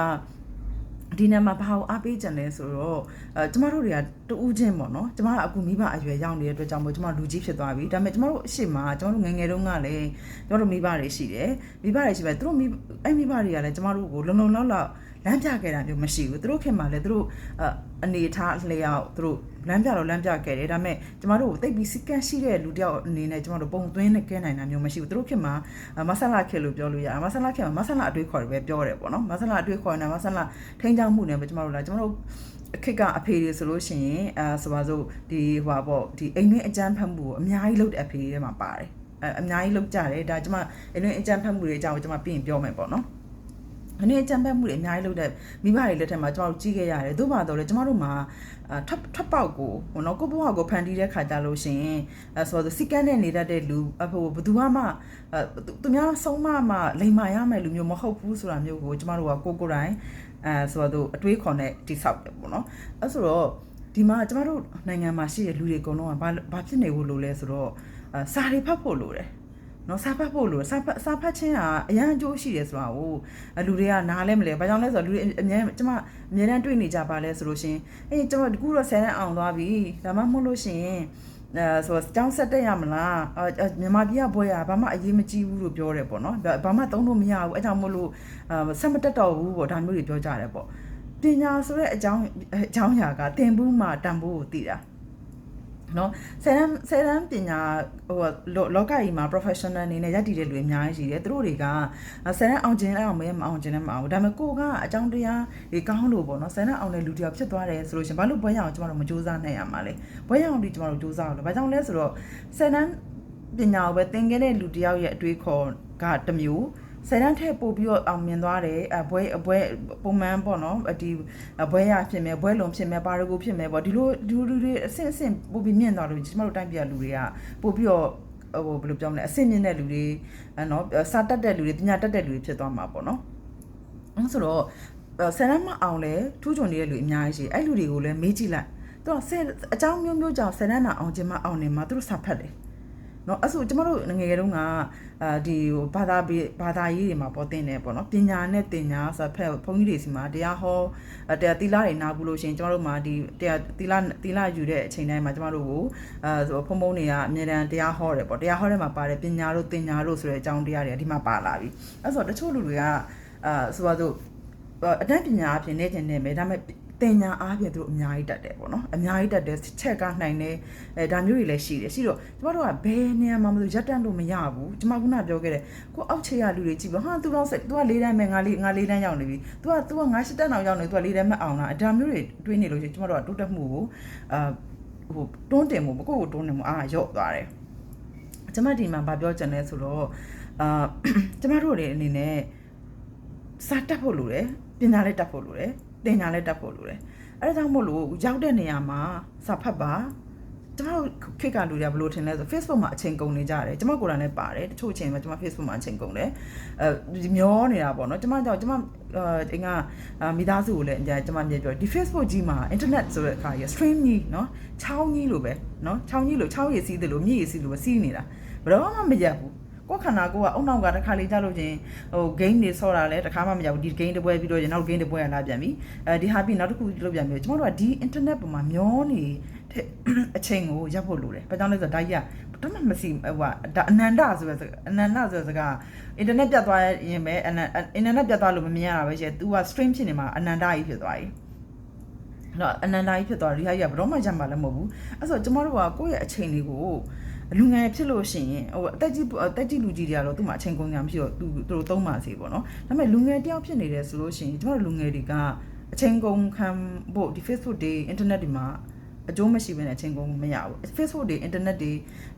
ဒီနေ့မှာဘာလို့အားပေးကြလဲဆိုတော့အဲကျမတို့တွေကတူးချင်းပေါ့နော်ကျမကအခုမိဘအရွယ်ရောက်နေတဲ့အတွက်ကြောင့်မို့ကျမလူကြီးဖြစ်သွားပြီဒါပေမဲ့ကျမတို့အရှိမကျမတို့ငငယ်တုန်းကလည်းကျမတို့မိဘတွေရှိတယ်မိဘတွေရှိပဲသူတို့မိအဲ့မိဘတွေကလည်းကျမတို့ကိုလုံလုံလောက်လောက် လမ်းပြခဲ့တာမျိုးမရှိဘူးသူတို့ခင်မှာလည်းသူတို့အနေထားလျောက်သူတို့လမ်းပြတော့လမ်းပြခဲ့တယ်ဒါပေမဲ့ကျမတို့တိတ်ပြီးစီကန့်ရှိတဲ့လူတယောက်အနေနဲ့ကျမတို့ပုံသွင်းနဲ့ကဲနိုင်တာမျိုးမရှိဘူးသူတို့ခင်မှာမဆလာခေလို့ပြောလို့ရမဆလာခေမှာမဆလာအတွေးခေါ်တယ်ပဲပြောတယ်ပေါ့နော်မဆလာအတွေးခေါ်နေတာမဆလာထိန်းချောင်းမှုနဲ့ပဲကျမတို့လာကျမတို့အခက်ကအဖေတွေဆိုလို့ရှိရင်အဲဆိုပါစို့ဒီဟိုပါပေါ့ဒီအိမ်တွင်းအကြမ်းဖက်မှုကိုအများကြီးလုပ်တဲ့အဖေတွေထဲမှာပါတယ်အအများကြီးလုပ်ကြတယ်ဒါကျမအိမ်တွင်းအကြမ်းဖက်မှုတွေအကြောင်းကိုကျမပြင်ပြောမယ်ပေါ့နော် အနည်းအကြံဖက်မှုတွေအများကြီးလုပ်တဲ့မိဘတွေလက်ထက်မှာကျွန်တော်တို့ကြီးခဲ့ရတယ်။သို့ပါတော့လေကျွန်တော်တို့မှာထွက်ထွက်ပေါက်ကိုဟိုနော်ကိုဘွားကိုဖန်တီးတဲ့ခါကြလို့ရှင်အဲဆိုတော့စီကန်းနဲ့နေတတ်တဲ့လူအဖို့ဘယ်သူမှအဲသူများဆုံးမမှလိမ်မာရမယ်လူမျိုးမဟုတ်ဘူးဆိုတာမျိုးကိုကျွန်တော်တို့ကကိုကိုယ်တိုင်အဲဆိုတော့အတွေးခေါ်နဲ့တိဆောက်တယ်ပေါ့နော်။အဲဆိုတော့ဒီမှာကျမတို့နိုင်ငံမှာရှိတဲ့လူတွေအကုန်လုံးကဘာဘာဖြစ်နေဖို့လိုလဲဆိုတော့စာတွေဖတ်ဖို့လိုတယ် နော်စာဖတ်ဖို့လို့စာဖတ်စာဖတ်ခြင်းကအရန်အကျိုးရှိတယ်ဆိုတာကိုလူတွေကနားလဲမလဲဘာကြောင့်လဲဆိုတော့လူတွေအများကျမအများတန်းတွေ့နေကြပါလဲဆိုလို့ရှင်အေးကျမတကူတော့ဆယ်တန်းအောင်သွားပြီဒါမှမဟုတ်လို့ရှင်အဲဆိုတော့ကျောင်းဆက်တက်ရမလားမြန်မာပြည်ကဘွဲရဘာမှအရေးမကြီးဘူးလို့ပြောတယ်ပေါ့နော်ဘာမှသုံးလို့မရဘူးအဲကြောင့်မို့လို့ဆက်မတက်တော့ဘူးပေါ့ဒါမျိုးတွေပြောကြတယ်ပေါ့ပညာဆိုတဲ့အကြောင်းအကြောင်းအရာကတင်ဘူးမှတန်ဖိုးကိုသိတာ နော်ဆယ်တန်းဆယ်တန်းပညာဟိုလောကကြီးမှာ professional အနေနဲ့ရပ်တည်တဲ့လူတွေအများကြီးရှိတယ်သူတို့တွေကဆယ်တန်းအောင်ကျင်အောင်မရမအောင်ကျင်လည်းမအောင်ဒါပေမဲ့ကိုကအကြောင်းတရားဒီကောင်းလို့ပေါ့နော်ဆယ်တန်းအောင်တဲ့လူတယောက်ဖြစ်သွားတယ်ဆိုလို့ရှင်ဘာလို့ဘွဲရအောင်ကျမတို့မစူးစမ်းနိုင်ရမှာလဲဘွဲရအောင်ဒီကျမတို့စူးစမ်းအောင်လို့ဘာကြောင့်လဲဆိုတော့ဆယ်တန်းပညာကိုပဲသင်ခဲ့တဲ့လူတယောက်ရဲ့အတွေးခေါ်ကတစ်မျိုး ဆယ်တန်းထက်ပို့ပြီးတော့အောင်မြင်သွားတယ်အဘွဲအဘွဲပုံမှန်ပေါ့နော်ဒီဘွဲရဖြစ်မယ်ဘွဲလုံဖြစ်မယ်ပါရဂူဖြစ်မယ်ပေါ့ဒီလိုဒီလူတွေအဆင့်အဆင့်ပို့ပြီးမြင့်သွားလို့ကျမတို့တိုင်းပြည်လူတွေကပို့ပြီးတော့ဟိုဘယ်လိုပြောမလဲအဆင့်မြင့်တဲ့လူတွေနော်စာတက်တဲ့လူတွေပညာတက်တဲ့လူတွေဖြစ်သွားမှာပေါ့နော်အဲဆိုတော့ဆယ်တန်းမအောင်လဲထူးချွန်နေတဲ့လူအများကြီးရှိအဲ့လူတွေကိုလည်းမေးကြည့်လိုက်သူကဆယ်အကြောင်းမျိုးမျိုးကြောင့်ဆယ်တန်းနာအောင်ခြင်းမအောင်နေမှာသူတို့စာဖတ်တယ် နော်အဲ့ဆိုကျမတို့ငငယ်တုန်းကအာဒီဘာသာဘာသာရေးတွေမှာပေါ်တင်တယ်ပေါ့နော်ပညာနဲ့တင်ညာဆိုဖက်ဘုန်းကြီးတွေစီမှာတရားဟောတရားသီလတွေနာဘူးလို့ရှင်ကျမတို့မှာဒီတရားသီလသီလယူတဲ့အချိန်တိုင်းမှာကျမတို့ကိုအာဆိုဖုံဖုံတွေကအမြဲတမ်းတရားဟောတယ်ပေါ့တရားဟောတဲ့မှာပါတယ်ပညာတို့တင်ညာတို့ဆိုတဲ့အကြောင်းတရားတွေဒီမှာပါလာပြီအဲ့ဆိုတချို့လူတွေကအာဆိုပါစို့အတန်းပညာအဖြစ်နေကျင်နေမယ်ဒါပေမဲ့ တင်ညာအားဖြင့်သူတို့အများကြီးတက်တယ်ပေါ့နော်အများကြီးတက်တယ်ချက်ကနိုင်တယ်အဲဒါမျိုးတွေလည်းရှိတယ်ရှိတော့ကျမတို့ကဘယ်နေရာမှာမလို့ရက်တန့်လို့မရဘူးကျမကပြောခဲ့တယ်ကိုအောက်ခြေရလူတွေကြည့်ပါဟာသူတော့သူကလေးတန်းမဲ့ငါလေးငါလေးတန်းရောက်နေပြီသူကသူကငါရှစ်တန်းအောင်ရောက်နေသူကလေးတန်းမအောင်လားဒါမျိုးတွေတွေးနေလို့ရှိရင်ကျမတို့ကတိုးတက်မှုကိုအာဟိုတွန်းတင်မှုကိုကိုကိုတွန်းတင်မှုအားရော့သွားတယ်ကျမဒီမှာဗာပြောချင်လဲဆိုတော့အာကျမတို့တွေအနေနဲ့စာတက်ဖို့လိုတယ်ပညာလည်းတက်ဖို့လိုတယ် တင်ညာလည်းတက်ဖို့လိုတယ်အဲဒါကြောင့်မို့လို့ရောက်တဲ့နေရာမှာစာဖတ်ပါကျမတို့ခေတ်ကလူတွေကဘယ်လိုထင်လဲဆို Facebook မှာအချိန်ကုန်နေကြတယ်ကျမကိုယ်တိုင်လည်းပါတယ်တချို့အချိန်မှာကျမ Facebook မှာအချိန်ကုန်တယ်အဲမျောနေတာပေါ့နော်ကျမကြောင့်ကျမအင်္ဂါမိသားစုကိုလည်းအကြကျမမြင်ပြောဒီ Facebook ကြီးမှာ internet ဆိုတဲ့အခါကြီး stream ကြီးနော်ချောင်းကြီးလိုပဲနော်ချောင်းကြီးလိုချောင်းရည်စီးတယ်လို့မြည်ရည်စီးလို့ပဲစီးနေတာဘယ်တော့မှမရက်ဘူး ကိုယ်ခန္ဓာကိုယ်ကအုံနောက်ကတစ်ခါလေးကြားလို့ချင်းဟို game တွေဆော့တာလဲတစ်ခါမှမရဘူးဒီ game တစ်ပွဲပြီးတော့နောက် game တစ်ပွဲရလာပြန်ပြီအဲဒီဟာပြီးနောက်တစ်ခုလုပ်ပြန်ပြီကျွန်တော်တို့ကဒီ internet ပေါ်မှာမျောနေတဲ့အချိန်ကိုရပ်ဖို့လိုတယ်ဘာကြောင့်လဲဆိုတော့ဒါကြီးကတမမစီဟိုဒါအနန္တဆိုရယ်အနန္တဆိုရယ်စကားအင်တာနက်ပြတ်သွားရင်ပဲအင်တာနက်ပြတ်သွားလို့မမြင်ရတာပဲရှယ် तू က stream ဖြစ်နေမှာအနန္တကြီးဖြစ်သွားပြီတော့အနန္တကြီးဖြစ်သွားဒီဟာကြီးကဘယ်တော့မှရမှာလည်းမဟုတ်ဘူးအဲ့ဆိုကျမတို့ကကိုယ့်ရဲ့အချိန်လေးကို လူငယ်ဖြစ်လို့ရှိရင်ဟိုအသက်ကြီးအသက်ကြီးလူကြီးတွေကတော့သူ့မှာအချိန်ကုန်ကြမရှိတော့သူတို့သုံးပါစေပေါ့နော်ဒါပေမဲ့လူငယ်တယောက်ဖြစ်နေတယ်ဆိုလို့ရှိရင်ကျမတို့လူငယ်တွေကအချိန်ကုန်ခံဖို့ဒီ Facebook တွေ internet တွေမှာ အကျိုးမရှိဘဲနဲ့အချိန်ကုန်မရဘူး Facebook တွေ internet တွေ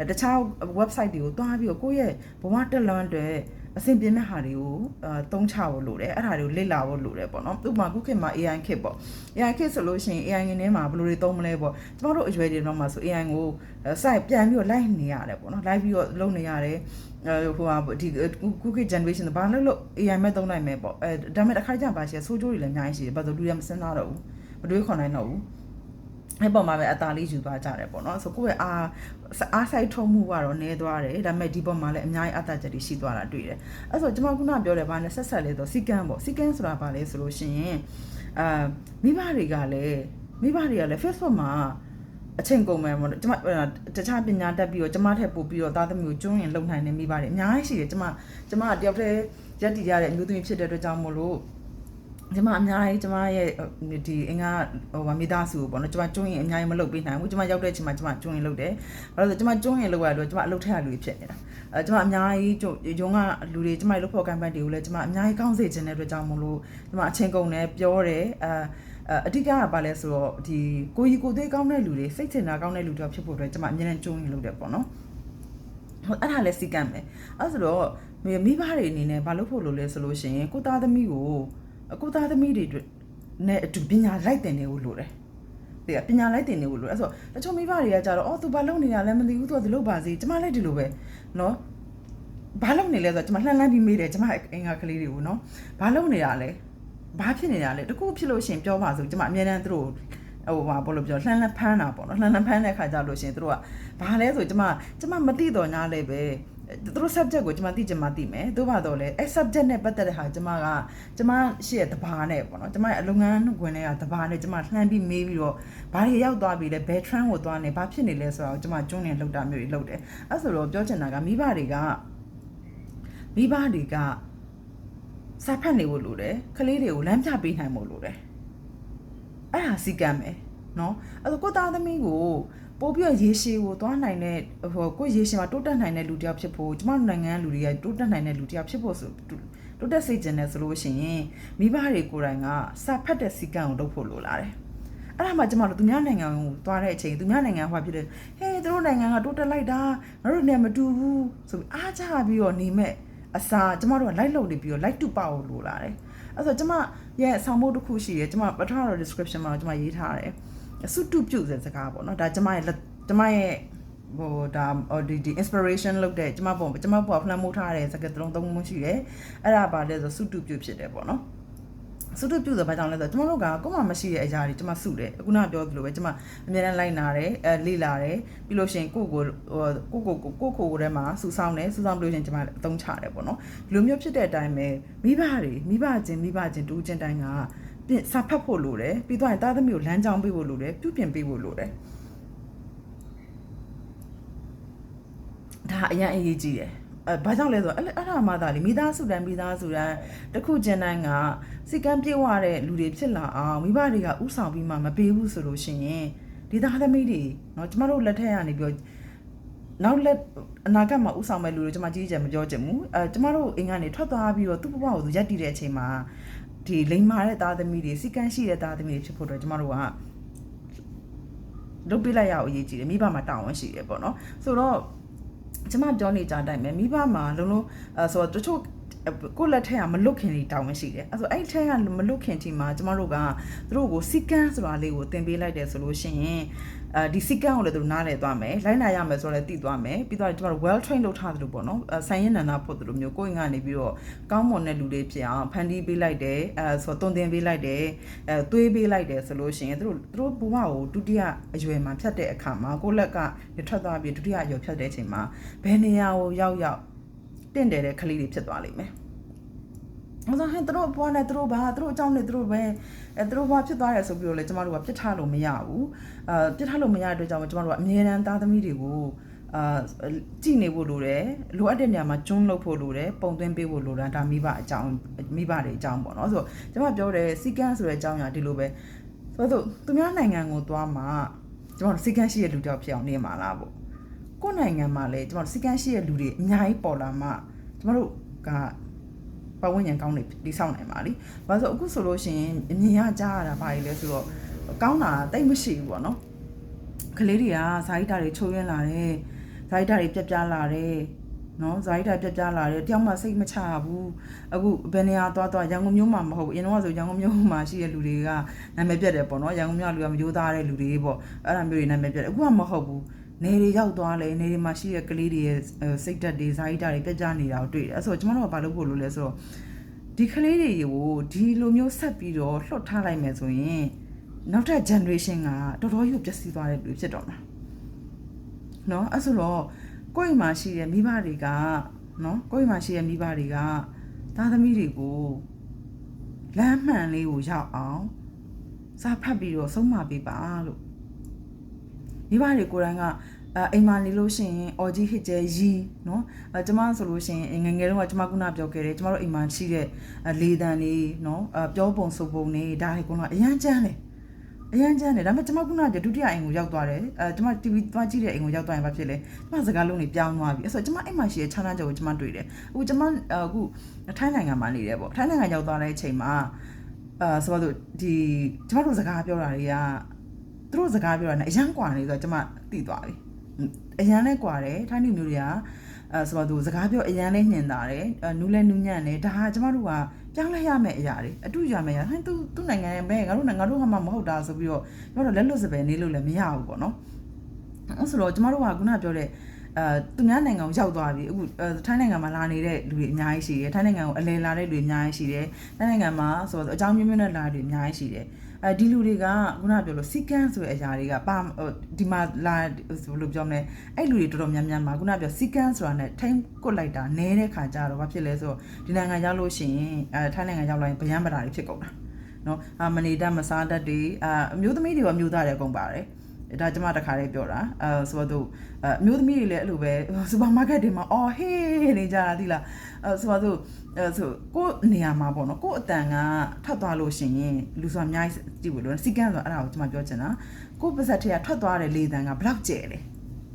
တခြား website တွေကိုတွားပြီးတော့ကိုယ့်ရဲ့ဘဝတက်လွန်တွေအဆင်ပြေမဲ့ဟာတွေကိုအာတုံးချဖို့လိုတယ်အဲ့ဒါတွေကိုလေ့လာဖို့လိုတယ်ပေါ့နော်ဥပမာခုခေတ်မှာ AI ခေတ်ပေါ့ AI ခေတ်ဆိုလို့ရှိရင် AI ငင်းထဲမှာဘယ်လိုတွေသုံးမလဲပေါ့ကျမတို့အရွယ်တွေတော့မှဆို AI ကိုစိုက်ပြန်ပြီးတော့ live နေရတယ်ပေါ့နော် live ပြီးတော့လုပ်နေရတယ်အဲဟိုဟာဒီခုခေတ် generation ဘာလို့လို့ AI မဲ့သုံးနိုင်မယ်ပေါ့အဲဒါပေမဲ့တစ်ခါကျပါရှိဆိုးကျိုးတွေလည်းအများကြီးရှိတယ်ဘာလို့လူတွေမစင်းတော့တော့ဘူးမတွေးခေါ်နိုင်တော့ဘူး အဲ့ပေါ်မှာပဲအသာလေးယူသွားကြတယ်ပေါ့နော်ဆိုကိုယ့်ရဲ့အားအားဆိုင်ထုံးမှုကတော့နည်းသွားတယ်ဒါပေမဲ့ဒီပေါ်မှာလည်းအများကြီးအသာချက်တွေရှိသွားတာတွေ့တယ်အဲ့ဆိုကျွန်မခုနပြောတယ်ဗာနဲ့ဆက်ဆက်လေးဆိုစီကန်းပေါ့စီကန်းဆိုတာဗာလဲဆိုလို့ရှိရင်အာမိဘတွေကလည်းမိဘတွေကလည်း Facebook မှာအချိန်ကုန်မယ်ပေါ့ကျမတခြားပညာတက်ပြီးတော့ကျမထက်ပို့ပြီးတော့သားသမီးကိုကျွန်းရင်လုံနိုင်နေမိပါတယ်အများကြီးရှိတယ်ကျမကျမတယောက်တည်းရက်တည်ရတဲ့အမျိုးသမီးဖြစ်တဲ့အတွက်ကြောင့်မို့လို့ ကျမအများကြီးကျမရဲ့ဒီအင်္ဂါဟိုမိသားစုကိုပေါ့နော်ကျမကျွန်းရင်အများကြီးမလုပ်ပေးနိုင်ဘူးကျမရောက်တဲ့အချိန်မှာကျမကျွန်းရင်လုပ်တယ်ဘာလို့လဲဆိုကျမကျွန်းရင်လုပ်ရတော့ကျမအလုပ်ထက်ရလူဖြစ်နေတာအဲကျမအများကြီးကျုံရုံးကလူတွေကျမလုပ်ဖို့ကမ်ပန်းတွေကိုလည်းကျမအများကြီးကောင်းစေခြင်းတဲ့အတွက်ကြောင့်မလို့ကျမအချင်းကုန်တယ်ပြောတယ်အဲအဓိကကဘာလဲဆိုတော့ဒီကိုကြီးကိုသေးကောင်းတဲ့လူတွေစိတ်ချင်တာကောင်းတဲ့လူတွေဖြစ်ဖို့အတွက်ကျမအများနဲ့ကျွန်းရင်လုပ်တယ်ပေါ့နော်ဟိုအဲ့ဒါလည်းစီကံမယ်အဲ့ဆိုတော့မိဘတွေအနေနဲ့ဘာလုပ်ဖို့လိုလဲဆိုလို့ရှိရင်ကိုသားသမီးကို အခုသားသမီးတွေအတွက်နဲ့အတူပညာလိုက်တင်နေလို့လိုတယ်။ဒီကပညာလိုက်တင်နေလို့လိုတယ်။အဲ့ဆိုတချို့မိဘတွေကကြတော့အော် तू ဘာလုပ်နေတာလဲမသိဘူး तू ကဒီလိုပါစေကျမလည်းဒီလိုပဲနော်ဘာလုပ်နေလဲဆိုတော့ကျွန်မလှမ်းလှမ်းပြီးမေးတယ်ကျွန်မအင်္ဂါကလေးတွေကိုနော်ဘာလုပ်နေတာလဲဘာဖြစ်နေတာလဲတကူဖြစ်လို့ရှင်ပြောပါစို့ကျွန်မအမြဲတမ်းသူတို့ဟိုမှာဘောလို့ပြောလှမ်းလှမ်းဖမ်းတာပေါ့နော်လှမ်းလှမ်းဖမ်းတဲ့ခါကျလို့ရှင်သူတို့ကဘာလဲဆိုကျွန်မကျွန်မမသိတော့ညာလဲပဲ သူတို့ subject ကိုကျွန်မသိချင်မှသိမယ်သို့ပါတော့လေအဲ subject နဲ့ပတ်သက်တဲ့ဟာကျွန်မကကျွန်မရှိရဲ့တဘာနဲ့ပေါ့နော်ကျွန်မရဲ့အလုပ်ငန်းခွင်တွေကတဘာနဲ့ကျွန်မလှမ်းပြီးမေးပြီးတော့ဘာတွေရောက်သွားပြီလဲဘယ် trend ကိုသွားနေဘာဖြစ်နေလဲဆိုတော့ကျွန်မကျွန်းနေလောက်တာမျိုးတွေလုပ်တယ်အဲဆိုတော့ပြောချင်တာကမိဘတွေကမိဘတွေကစာဖတ်နေဖို့လိုတယ်ကလေးတွေကိုလမ်းပြပေးနိုင်ဖို့လိုတယ်အဲ့ဒါစီကံမယ်နော်အဲ့တော့ကိုသားသမီးကို ပို့ပြီးရေရှည်ကိုသွားနိုင်တဲ့ဟိုကိုရေရှည်မှာတိုးတက်နိုင်တဲ့လူတစ်ယောက်ဖြစ်ဖို့ကျမတို့နိုင်ငံလူတွေကတိုးတက်နိုင်တဲ့လူတစ်ယောက်ဖြစ်ဖို့ဆိုတိုးတက်စေချင်တယ်ဆိုလို့ရှိရင်မိဘတွေကိုယ်တိုင်ကစာဖတ်တဲ့စီကံကိုလုပ်ဖို့လိုလာတယ်အဲ့ဒါမှကျမတို့သူများနိုင်ငံကိုသွားတဲ့အချိန်သူများနိုင်ငံဟောဖြစ်တယ်ဟဲသူတို့နိုင်ငံကတိုးတက်လိုက်တာငါတို့နဲ့မတူဘူးဆိုပြီးအားကြပြီးတော့နေမဲ့အစာကျမတို့က light လုပ်နေပြီးတော့ light to power လိုလာတယ်အဲ့ဆိုကျမရဲ့ဆောင်းမို့တစ်ခုရှိတယ်ကျမပထမတော့ description မှာကျမရေးထားတယ် စုတုပြုတ်တဲ့စကားပေါ့နော်ဒါကျမရဲ့ကျမရဲ့ဟိုဒါဒီဒီ inspiration လုပ်တဲ့ကျမပုံကျမပုံဖလမိုးထားတဲ့စကားသုံးသုံးမရှိတယ်အဲ့ဒါပါလဲဆိုစုတုပြုတ်ဖြစ်တယ်ပေါ့နော်စုတုပြုတ်ဆိုဘာကြောင့်လဲဆိုတော့ကျမတို့ကကိုယ်မှမရှိတဲ့အရာတွေကျမစုတယ်အခုနပြောသလိုပဲကျမအများနဲ့လိုက်နာတယ်အဲလေ့လာတယ်ပြီးလို့ရှိရင်ကိုကိုကိုကိုကိုကိုကိုထဲမှာစူဆောင်းတယ်စူဆောင်းပြီးလို့ရှိရင်ကျမအသုံးချတယ်ပေါ့နော်ဒီလိုမျိုးဖြစ်တဲ့အတိုင်းပဲမိဘတွေမိဘချင်းမိဘချင်းတူးချင်းတိုင်းက ပြင်စာဖတ်ဖို့လိုတယ်ပြီးတော့ရင်သားသမီးကိုလမ်းကြောင်းပေးဖို့လိုတယ်ပြုပြင်ပေးဖို့လိုတယ်ဒါအရင်အရေးကြီးတယ်အဲဘာကြောင့်လဲဆိုတော့အဲ့အဲ့ဒါမှသာလေမိသားစုတန်းမိသားစုတန်းတခုချင်းတိုင်းကစိတ်ကမ်းပြေဝတဲ့လူတွေဖြစ်လာအောင်မိဘတွေကဥဆောင်ပြီးမှမပေးဘူးဆိုလို့ရှိရင်ဒီသားသမီးတွေเนาะကျမတို့လက်ထက်ကနေပြောနောက်လက်အနာဂတ်မှာဥဆောင်မဲ့လူတွေကျမကြီးကြမပြောချင်ဘူးအဲကျမတို့အိမ်ကနေထွက်သွားပြီးတော့သူ့ဘဝကိုသူရက်တည်တဲ့အချိန်မှာ ဒီလိမ်မာတဲ့သားသမီးတွေစီကန်းရှိတဲ့သားသမီးတွေဖြစ်ဖို့တော့ကျမတို့ကလုပ်ပြလိုက်ရအောင်အရေးကြီးတယ်မိဘမှာတာဝန်ရှိတယ်ပေါ့နော်ဆိုတော့ကျမပြောနေကြတဲ့အတိုင်းပဲမိဘမှာလုံးလုံးအဲဆိုတော့တချို့ကိုလက်ထက်ကမလွတ်ခင်လေးတောင်းမရှိတယ်အဲဆိုအဲ့ထက်ကမလွတ်ခင်ทีမှာကျမတို့ကသူတို့ကိုစီကန်းဆိုတာလေးကိုသင်ပေးလိုက်တယ်ဆိုလို့ရှိရင် အဲဒီစီကန်းကိုလည်းသူတို့နားလည်သွားမယ်လိုက်နာရမယ်ဆိုတော့လည်းသိသွားမယ်ပြီးတော့ကျမတို့ well train လုပ်ထားသလိုပေါ့နော်ဆိုင်ရင်နန္ဒဖို့သလိုမျိုးကိုယ်ကနေပြီးတော့ကောင်းမွန်တဲ့လူတွေဖြစ်အောင်ဖန်တီးပေးလိုက်တယ်အဲဆိုတော့တွင်တင်ပေးလိုက်တယ်အဲသွေးပေးလိုက်တယ်ဆိုလို့ရှိရင်သူတို့သူတို့ဘဝကိုဒုတိယအရွယ်မှာဖြတ်တဲ့အခါမှာကိုယ့်လက်ကထွက်သွားပြီးဒုတိယအရွယ်ဖြတ်တဲ့အချိန်မှာဘယ်နေရာကိုရောက်ရောက်တင့်တယ်တဲ့ကလေးတွေဖြစ်သွားလိမ့်မယ်။ အဲ့ဒါဟဲ့သူတို့ဘွားနဲ့သူတို့ဘာသူတို့အကြောင်းနဲ့သူတို့ပဲအဲသူတို့ဘာဖြစ်သွားတယ်ဆိုပြီးတော့လေကျမတို့ကပြစ်ထားလို့မရဘူး။အာပြစ်ထားလို့မရတဲ့အတွက်ကြောင့်ကျမတို့ကအမြဲတမ်းသားသမီးတွေကိုအာကြည့်နေဖို့လိုတယ်လိုအပ်တဲ့နေရာမှာကျွန်းလုပ်ဖို့လိုတယ်ပုံသွင်းပေးဖို့လိုတယ်ဒါမိဘအကြောင်းမိဘတွေအကြောင်းပေါ့နော်ဆိုတော့ကျမပြောတယ်စီကန်းဆိုတဲ့အကြောင်းညာဒီလိုပဲဆိုတော့သူများနိုင်ငံကိုသွားမှကျမတို့စီကန်းရှိတဲ့လူတယောက်ဖြစ်အောင်နေမှာလားပေါ့ကိုယ်နိုင်ငံမှာလည်းကျမတို့စီကန်းရှိတဲ့လူတွေအများကြီးပေါ်လာမှကျမတို့က ပတ်ဝန်းကျင်ကောင်းနေတိဆောက်နိုင်ပါလိ။ဘာလို့အခုဆိုလို့ရှိရင်အမြင်ရကြားရတာဘာကြီးလဲဆိုတော့ကောင်းတာတိတ်မရှိဘူးပေါ့နော်။ကလေးတွေကဇာတိတာတွေချိုးရင်းလာတယ်။ဇာတိတာတွေပြက်ပြားလာတယ်။နော်ဇာတိတာပြက်ပြားလာတယ်။တယောက်မှစိတ်မချဘူး။အခုဘယ်နေရာသွားသွားရန်ကုန်မြို့မှာမဟုတ်ဘူး။အရင်တော့ဆိုရန်ကုန်မြို့မှာရှိတဲ့လူတွေကနာမည်ပြက်တယ်ပေါ့နော်။ရန်ကုန်မြို့လူကမယိုးသားတဲ့လူတွေပေါ့။အဲ့ဒါမျိုးတွေနာမည်ပြက်တယ်။အခုကမဟုတ်ဘူး။ နေတွေရောက်သွားလဲနေတွေမှာရှိတဲ့ကလေးတွေရဲ့စိတ်တက်တွေဇာတိတာတွေပြက်ကြနေတာကိုတွေ့တယ်အဲ့ဆိုကျွန်တော်တို့ကဘာလုပ်ဖို့လို့လဲဆိုတော့ဒီကလေးတွေကိုဒီလိုမျိုးဆက်ပြီးတော့လှုပ်ထားလိုက်မယ်ဆိုရင်နောက်ထပ် generation ကတော်တော်ကြီးပျက်စီးသွားတဲ့လူဖြစ်တော့မှာเนาะအဲ့ဆိုတော့ကိုယ့်အိမ်မှာရှိတဲ့မိဘတွေကเนาะကိုယ့်အိမ်မှာရှိတဲ့မိဘတွေကသားသမီးတွေကိုလမ်းမှန်လေးကိုရောက်အောင်စာဖတ်ပြီးတော့ဆုံးမပေးပါလို့ မိဘတွေကိုယ်တိုင်ကအဲအိမ်မှာနေလို့ရှိရင်အော်ကြီးဟစ်ကျဲရီနော်အဲကျမဆိုလို့ရှိရင်ငယ်ငယ်တုန်းကကျမခုနပြောခဲ့တယ်ကျမတို့အိမ်မှာရှိတဲ့လေတံတွေနော်အဲပြောပုံဆိုပုံတွေဒါတွေကတော့အရန်ကျန်းတယ်အရန်ကျန်းတယ်ဒါပေမဲ့ကျမခုနကဒုတိယအိမ်ကိုရောက်သွားတယ်အဲကျမ TV သွားကြည့်တဲ့အိမ်ကိုရောက်သွားရင်ဘာဖြစ်လဲကျမစကားလုံးတွေပြောင်းသွားပြီအဲ့ဆိုကျမအိမ်မှာရှိတဲ့ခြားနာကြောကိုကျမတွေ့တယ်အခုကျမအခုထိုင်းနိုင်ငံမှာနေတယ်ပေါ့ထိုင်းနိုင်ငံရောက်သွားတဲ့အချိန်မှာအာဆိုတော့ဒီကျမတို့စကားပြောတာတွေက သူတို့စကားပြောတာနဲ့အရန်ကွာနေဆိုတော့ကျမတိသွားပြီအရန်နဲ့ကွာတယ်ထိုင်းလူမျိုးတွေကအဲဆိုတော့သူစကားပြောအရန်လေးညင်တာတယ်နူးလဲနူးညံ့တယ်ဒါဟာကျမတို့ကပြောင်းလဲရမယ့်အရာတွေအတူရမယ့်အရာဟဲ့သူသူနိုင်ငံရဲ့ဘဲငါတို့ငါတို့ဟာမှမဟုတ်တာဆိုပြီးတော့ကျမတို့လက်လွတ်စပယ်နေလို့လည်းမရဘူးပေါ့နော်အဲဆိုတော့ကျမတို့ကခုနပြောတဲ့အဲသူများနိုင်ငံကိုရောက်သွားပြီအခုထိုင်းနိုင်ငံမှာလာနေတဲ့လူတွေအများကြီးရှိတယ်ထိုင်းနိုင်ငံကိုအလဲလာတဲ့လူတွေအများကြီးရှိတယ်ထိုင်းနိုင်ငံမှာဆိုတော့အကြောင်းမျိုးမျိုးနဲ့လာတဲ့လူတွေအများကြီးရှိတယ် အဲဒီလူတွေကခုနပြောလို့စီကန်းဆိုတဲ့အရာတွေကပါဒီမှာလာဘယ်လိုပြောမလဲအဲ့လူတွေတော်တော်များများမှာခုနပြောစီကန်းဆိုတာနဲ့ထိမ့်ကွတ်လိုက်တာနဲတဲ့ခါကျတော့ဘာဖြစ်လဲဆိုတော့ဒီနိုင်ငံရောက်လို့ရှိရင်အဲထိုင်းနိုင်ငံရောက်လာရင်ဗျံပတာတွေဖြစ်ကုန်တာနော်အာမနေတတ်မစားတတ်တွေအာအမျိုးသမီးတွေရောအမျိုးသားတွေအကုန်ပါတယ် ဒါကျမတခါလေးပြောတာအဲဆိုတော့အမျိုးသမီးတွေလည်းအဲ့လိုပဲစူပါမားကတ်တွေမှာအော်ဟေးနေကြတာသီလားအဲဆိုတော့အဲဆိုကို့နေရာမှာပေါ့နော်ကို့အတန်ကထွက်သွားလို့ရှိရင်လူဆိုတာအများကြီးကြည့်ဘူးလို့စီကန်းဆိုတာအဲ့ဒါကိုကျမပြောချင်တာကို့ပါဇက်ထက်ကထွက်သွားတဲ့လေတန်ကဘလောက်ကျဲလဲ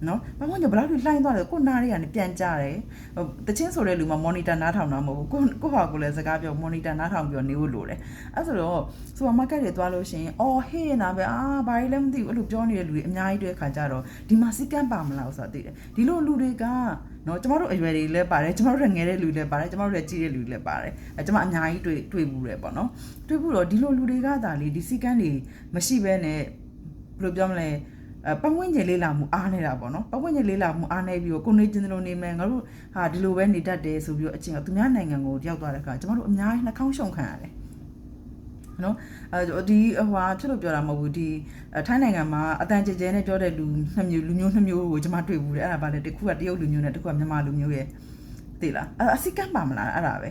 နော်ဘာမှမဘလောက်ထိလှိုင်းသွားတယ်ကိုနားတွေကနေပြန်ကြတယ်ဟိုတချင်းဆိုတဲ့လူမှာ monitor နားထောင်တာမဟုတ်ဘူးကိုကိုဟာကိုလည်းစကားပြော monitor နားထောင်ပြီးတော့နေဖို့လိုတယ်အဲ့ဆိုတော့ supermarket တွေသွားလို့ရှိရင်အော်ဟေးနာပဲအာဘာကြီးလည်းမသိဘူးအဲ့လိုပြောနေတဲ့လူတွေအများကြီးတွေ့ခါကြတော့ဒီမှာစီကန်းပါမလားဆိုတာသိတယ်ဒီလိုလူတွေကနော်ကျမတို့အရွယ်တွေလည်းပါတယ်ကျမတို့ငယ်တဲ့လူတွေလည်းပါတယ်ကျမတို့ကြီးတဲ့လူတွေလည်းပါတယ်အဲကျမအများကြီးတွေ့တွေ့ဘူးတယ်ပေါ့နော်တွေ့ဘူးတော့ဒီလိုလူတွေကသာလေဒီစီကန်းတွေမရှိဘဲနဲ့ဘယ်လိုပြောမလဲအ ပတ်ဝန်းကျင်လေးလာမှုအားနေတာပေါ့နော်ပတ်ဝန်းကျင်လေးလာမှုအားနေပြီးတော့ကိုနေကျင်လိုနေမယ်ငါတို့ဟာဒီလိုပဲနေတတ်တယ်ဆိုပြီးတော့အချင်းကသူများနိုင်ငံကိုရောက်သွားတဲ့အခါကျမတို့အများကြီးနှာခေါင်းရှုံခံရတယ်နော်အဲဒီဟိုဖြစ်လို့ပြောတာမဟုတ်ဘူးဒီထိုင်းနိုင်ငံမှာအတန်ကြဲကြဲနဲ့ပြောတဲ့လူနှစ်မျိုးလူမျိုးနှစ်မျိုးကိုကျွန်မတွေ့ဘူးတယ်အဲ့ဒါဗာလေတစ်ခုကတရုတ်လူမျိုးနဲ့တစ်ခုကမြန်မာလူမျိုးရဲ့သိလားအဲ့အစိကမ်းပါမလားအဲ့ဒါပဲ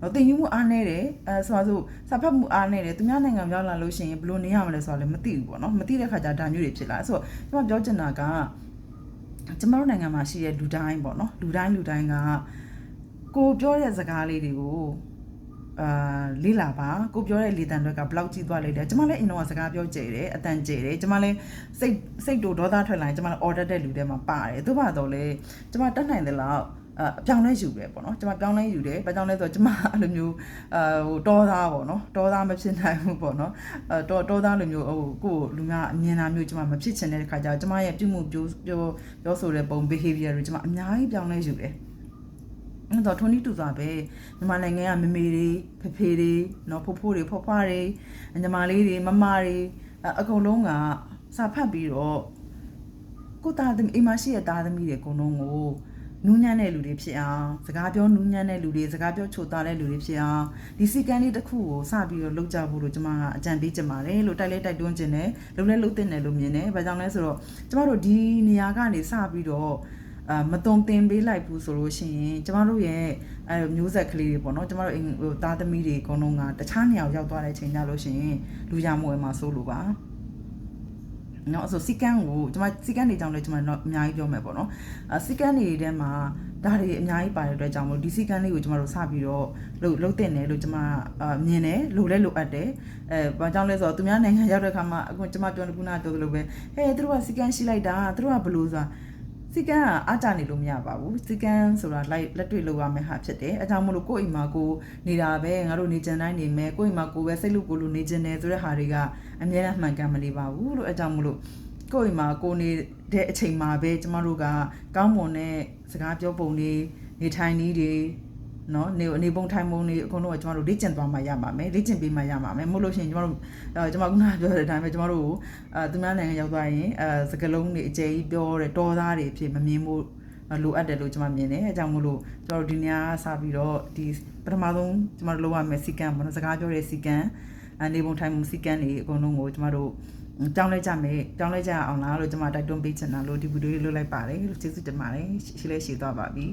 တော့တင်ယူမှုအားနေတယ်အဲဆိုတော့စာဖတ်မှုအားနေတယ်သူများနိုင်ငံရောက်လာလို့ရှိရင်ဘယ်လိုနေရမလဲဆိုတာလည်းမသိဘူးပေါ့နော်မသိတဲ့ခါကျဒါမျိုးတွေဖြစ်လာဆိုတော့ကျွန်မပြောချင်တာကကျမတို့နိုင်ငံမှာရှိတဲ့လူတိုင်းပေါ့နော်လူတိုင်းလူတိုင်းကကိုပြောတဲ့စကားလေးတွေကိုအာလေးလာပါကိုပြောတဲ့လေတံတွေကဘလောက်ကြီးသွားလိုက်တယ်ကျမလည်းအင်တော့စကားပြောကြတယ်အတန်ကြတယ်ကျမလည်းစိတ်စိတ်တို့ဒေါသထွက်လာရင်ကျမလည်း order တဲ့လူတွေမှာပါတယ်သူ့ဘာတော့လဲကျမတက်နိုင်တယ်လောက် အပြောင်းလဲယူတယ်ပေါ့နော်ကျွန်မပြောင်းလဲယူတယ်ဘာကြောင့်လဲဆိုတော့ကျွန်မအဲ့လိုမျိုးအာဟိုတောသားပေါ့နော်တောသားမဖြစ်နိုင်ဘူးပေါ့နော်အဲတောတောသားလိုမျိုးဟိုကိုယ်လူများအမြင်တာမျိုးကျွန်မမဖြစ်ချင်တဲ့ခါကျတော့ကျွန်မရဲ့ပြုမှုပြောပြောပြောဆိုတဲ့ပုံ behavior တွေကျွန်မအများကြီးပြောင်းလဲယူတယ်အဲ့တော့22တူစွာပဲမြန်မာနိုင်ငံကမမေတွေဖဖေတွေနော်ဖိုးဖိုးတွေဖွားဖွားတွေညီမလေးတွေမမတွေအကုန်လုံးကစာဖတ်ပြီးတော့ကိုသားသမီးအိမ်မရှိတဲ့သားသမီးတွေအကုန်လုံးကို နူးညံ့တဲ့လူတွေဖြစ်အောင်စကားပြောနူးညံ့တဲ့လူတွေစကားပြောချိုသားတဲ့လူတွေဖြစ်အောင်ဒီစီကံလေးတစ်ခုကိုစပြီးတော့လုပ်ကြဖို့လို့ကျွန်မကအကြံပေးချင်ပါတယ်လို့တိုက်လဲတိုက်တွန်းချင်တယ်လုပ်လဲလုပ်တင်တယ်လို့မြင်တယ်ဘာကြောင့်လဲဆိုတော့ကျမတို့ဒီနေရာကနေစပြီးတော့အာမတုံတင်ပေးလိုက်ဘူးဆိုလို့ရှိရင်ကျမတို့ရဲ့အဲမျိုးဆက်ကလေးတွေပေါ့နော်ကျမတို့အိမ်ဟိုသားသမီးတွေအကုန်လုံးကတခြားနေရာရောက်သွားတဲ့အချိန်ကြလို့ရှိရင်လူရမွယ်မှာစိုးလို့ပါ နော်ဆိုစီကန်းကိုကျွန်မစီကန်းနေကြောင်းလဲကျွန်မအများကြီးပြောမယ်ပေါ့နော်အစီကန်းနေထဲမှာဒါတွေအများကြီးပါတဲ့အတွက်ကြောင့်မို့ဒီစီကန်းလေးကိုကျွန်တော်တို့စပြီးတော့လှုပ်လှုပ်တင်တယ်လို့ကျွန်မအမြင်တယ်လိုလဲလိုအပ်တယ်အဲဘာကြောင့်လဲဆိုတော့သူများနိုင်ငံရောက်တဲ့အခါမှာအခုကျွန်မပြောတဲ့ခုနပြောသလိုပဲဟဲ့သူတို့ကစီကန်းရှိလိုက်တာသူတို့ကဘလို့ဆိုတာ စီကန်းကအားကြနေလို့မရပါဘူးစီကန်းဆိုတာလိုက်လက်တွေ့လောက်ရမယ့်ဟာဖြစ်တယ်အဲကြောင့်မလို့ကိုယ့်အိမ်မှာကိုနေတာပဲငါတို့နေကြတိုင်းနေမယ်ကိုယ့်အိမ်မှာကိုပဲစိတ်လို့ကိုလို့နေကြတယ်ဆိုတဲ့ဟာတွေကအများနဲ့မှန်ကန်မနေပါဘူးလို့အဲကြောင့်မလို့ကိုယ့်အိမ်မှာကိုနေတဲ့အချိန်မှာပဲကျမတို့ကကောင်းမွန်တဲ့စကားပြောပုံတွေနေထိုင်နည်းတွေ နော်နေနေပုံထိုင်ပုံတွေအကုန်လုံးကကျမတို့လေ့ကျင့်သွားမှရမှာမယ်လေ့ကျင့်ပေးမှရမှာမယ်မဟုတ်လို့ရှိရင်ကျမတို့အဲကျမခုနပြောတဲ့အတိုင်းပဲကျမတို့အဲသူများနိုင်ငံရောက်သွားရင်အဲစကလုံးတွေအကျယ်ကြီးပြောတဲ့တောသားတွေဖြစ်မမြင်ဖို့လိုအပ်တယ်လို့ကျွန်မမြင်တယ်အဲကြောင့်မို့လို့ကျွန်တော်တို့ဒီနေရာစပြီးတော့ဒီပထမဆုံးကျွန်တော်တို့လုပ်ရမယ်စီကံပေါ့နော်စကားပြောတဲ့စီကံအနေပုံထိုင်ပုံစီကံတွေအကုန်လုံးကိုကျွန်တော်တို့ကြောင်းလဲကြမယ်ကြောင်းလဲကြအောင်လားလို့ကျွန်မတိုက်တွန်းပေးချင်တာလို့ဒီဗီဒီယိုလေးလွှတ်လိုက်ပါတယ်လို့ကျေးဇူးတင်ပါတယ်ရှိလဲရှိသွားပါပြီ